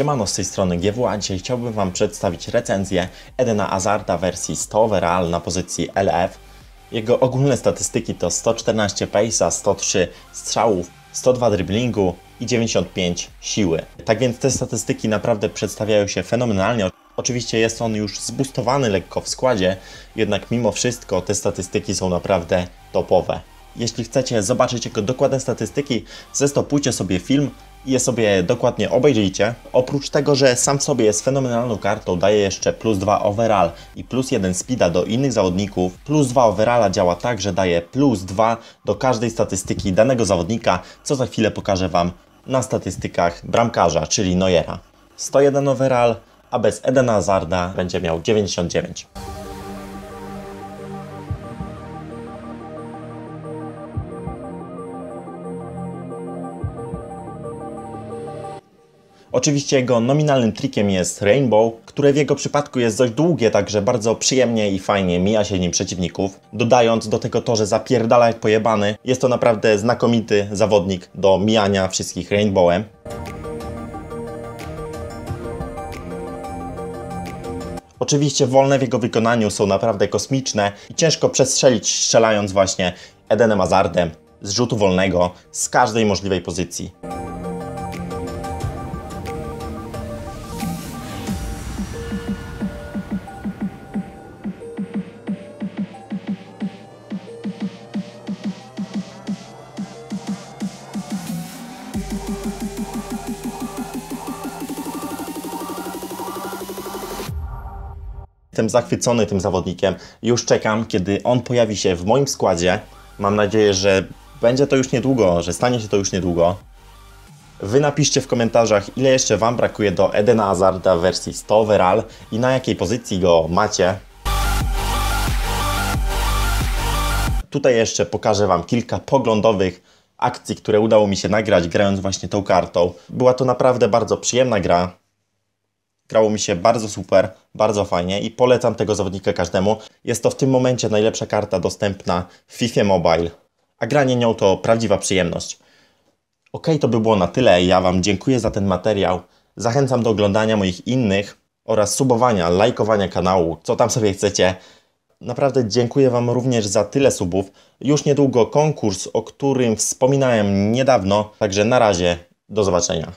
Siemano, z tej strony GW, a dzisiaj chciałbym Wam przedstawić recenzję Edena Hazarda wersji 100 overall na pozycji LF. Jego ogólne statystyki to 114 pace'a, 103 strzałów, 102 driblingu i 95 siły. Tak więc te statystyki naprawdę przedstawiają się fenomenalnie. Oczywiście jest on już zbustowany lekko w składzie, jednak mimo wszystko te statystyki są naprawdę topowe. Jeśli chcecie zobaczyć jego dokładne statystyki, zestopujcie sobie film i je sobie dokładnie obejrzyjcie. Oprócz tego, że sam w sobie jest fenomenalną kartą, daje jeszcze plus 2 overall i plus 1 speeda do innych zawodników. Plus 2 overalla działa tak, że daje plus 2 do każdej statystyki danego zawodnika, co za chwilę pokażę Wam na statystykach bramkarza, czyli Neuera. 101 overall, a bez Edena Hazarda będzie miał 99. Oczywiście jego nominalnym trikiem jest Rainbow, które w jego przypadku jest dość długie, także bardzo przyjemnie i fajnie mija się nim przeciwników. Dodając do tego to, że zapierdala jak pojebany, jest to naprawdę znakomity zawodnik do mijania wszystkich Rainbowem. Oczywiście wolne w jego wykonaniu są naprawdę kosmiczne i ciężko przestrzelić strzelając właśnie Edenem Hazardem z rzutu wolnego z każdej możliwej pozycji. Jestem zachwycony tym zawodnikiem. Już czekam, kiedy on pojawi się w moim składzie. Mam nadzieję, że będzie to już niedługo, że stanie się to już niedługo. Wy napiszcie w komentarzach, ile jeszcze Wam brakuje do Edena Hazarda w wersji 100 overall i na jakiej pozycji go macie. Tutaj jeszcze pokażę Wam kilka poglądowych akcji, które udało mi się nagrać grając właśnie tą kartą. Była to naprawdę bardzo przyjemna gra. Grało mi się bardzo super, bardzo fajnie i polecam tego zawodnika każdemu. Jest to w tym momencie najlepsza karta dostępna w FIFA Mobile, a granie nią to prawdziwa przyjemność. Ok, to by było na tyle. Ja Wam dziękuję za ten materiał. Zachęcam do oglądania moich innych oraz subowania, lajkowania kanału, co tam sobie chcecie. Naprawdę dziękuję Wam również za tyle subów. Już niedługo konkurs, o którym wspominałem niedawno. Także na razie, do zobaczenia.